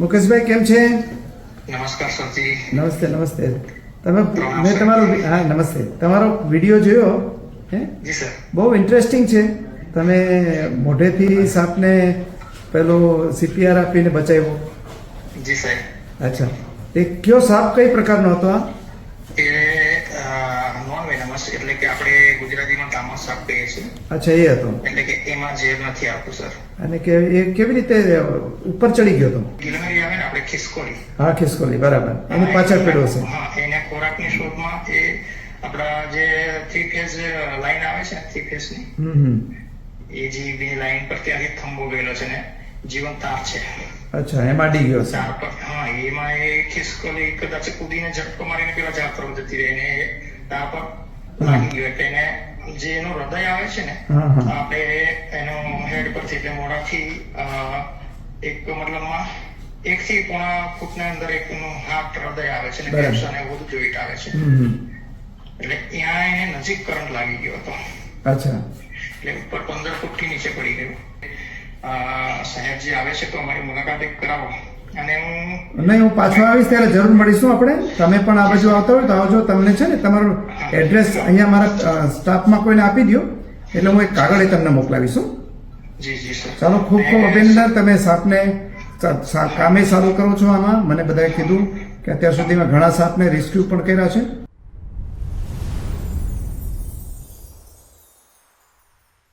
મુકેશભાઈ કેમ છે? નમસ્કાર સરજી. નમસ્તે નમસ્તે. તમે મેં તમારો હા નમસ્તે. તમારો વીડિયો જોયો? હે? જી સર. બહુ ઇન્ટરેસ્ટિંગ છે. તમે મોઢેથી સાપને પેલો સીપીઆર આપીને બચાવ્યો. જી સાહેબ અચ્છા. એ કયો સાપ કઈ પ્રકારનો હતો આ? એ નોન વેનમસ એટલે કે આપણે ગુજરાતીમાં તામસ સાપ કહીએ છીએ. અચ્છા એ હતો. એટલે કે એમાં ઝેર નથી આવતું સર. અને કે એ કેવી રીતે ઉપર ચડી ગયો તો? ગિલનરી આવે ને આપણે ખિસકોલી હા ખિસકોલી બરાબર. એની પાછળ પડ્યો છે હા એના ખોરાકની શોધમાં એ આપણા જે થ્રી ફેઝ લાઈન આવે છે થ્રી ફેઝની હમ એ જે બે લાઈન પર ત્યાંથી થંભો ગયેલો છે ને જીવન તાર છે. અચ્છા એમાં ડી ગયો છે હા એમાં એ ખિસકોલી કદાચ કૂદીને ઝટકો મારીને પેલા ઝાડ પર જતી રહી ને તાર પર લાગી ગયો. એટલે એને જે એનું હૃદય આવે છે ને આપણે એનો પરથી એટલે મોઢાથી એક મતલબમાં એક થી પોણા ફૂટના અંદર એક હાથ હૃદય આવે છે ને ફેફસા ને બધું જોઈન્ટ આવે છે. એટલે ત્યાં એને નજીક કરંટ લાગી ગયો હતો. અચ્છા. એટલે ઉપર પંદર ફૂટથી નીચે પડી ગયું. સાહેબજી આવે છે તો અમારી મુલાકાત એક કરાવો. અને હું નહીં હું પાછો આવીશ ત્યારે જરૂર મળીશું આપણે. તમે પણ આ બાજુ આવતા હોય તો આવજો તમને છે ને તમારું એડ્રેસ અહીંયા મારા સ્ટાફમાં કોઈને આપી દો એટલે હું એક કાગળ એ તમને મોકલાવીશું ચાલો ખૂબ ખૂબ અભિનંદન. તમે સાપને કામે સારું કરો છો આમાં? મને બધાએ કીધું કે અત્યાર સુધીમાં ઘણા સાપને રેસ્ક્યુ પણ કર્યા છે.